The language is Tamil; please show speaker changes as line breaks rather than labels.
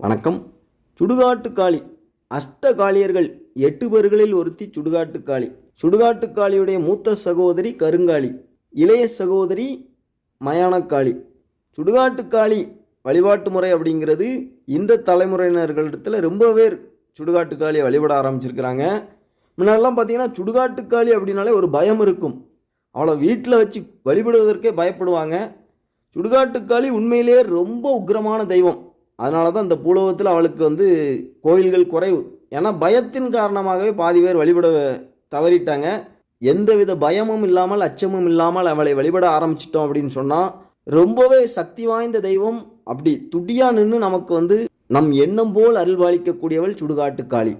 வணக்கம். சுடுகாட்டுக்காளி. அஷ்ட காளியர்கள் எட்டு பேர்களில் ஒருத்தி சுடுகாட்டுக்காளி. சுடுகாட்டுக்காளியுடைய மூத்த சகோதரி கருங்காளி. இளைய சகோதரி மயானக்காளி. சுடுகாட்டுக்காளி வழிபாட்டு முறை அப்படிங்கிறது இந்த தலைமுறையினர்களிடத்தில் ரொம்ப பேர் சுடுகாட்டுக்காளியை வழிபட ஆரம்பிச்சிருக்கிறாங்க. முன்னாடிலாம் பார்த்தீங்கன்னா சுடுகாட்டுக்காளி அப்படின்னாலே ஒரு பயம் இருக்கும். அவளை வீட்டில் வச்சு வழிபடுவதற்கே பயப்படுவாங்க. சுடுகாட்டுக்காளி உண்மையிலேயே ரொம்ப உக்கிரமான தெய்வம். அதனால தான் இந்த பூலோகத்தில் அவளுக்கு வந்து கோயில்கள் குறைவு. ஏன்னா பயத்தின் காரணமாகவே பாதி பேர் வழிபட தவறிட்டாங்க. எந்தவித பயமும் இல்லாமல் அச்சமும் இல்லாமல் அவளை வழிபட ஆரம்பிச்சிட்டோம் அப்படின்னு சொன்னால் ரொம்பவே சக்தி வாய்ந்த தெய்வம். அப்படி துடியா நின்று நமக்கு வந்து நம் எண்ணம் போல் அருள்பாலிக்கக்கூடியவள் சுடுகாட்டு காளி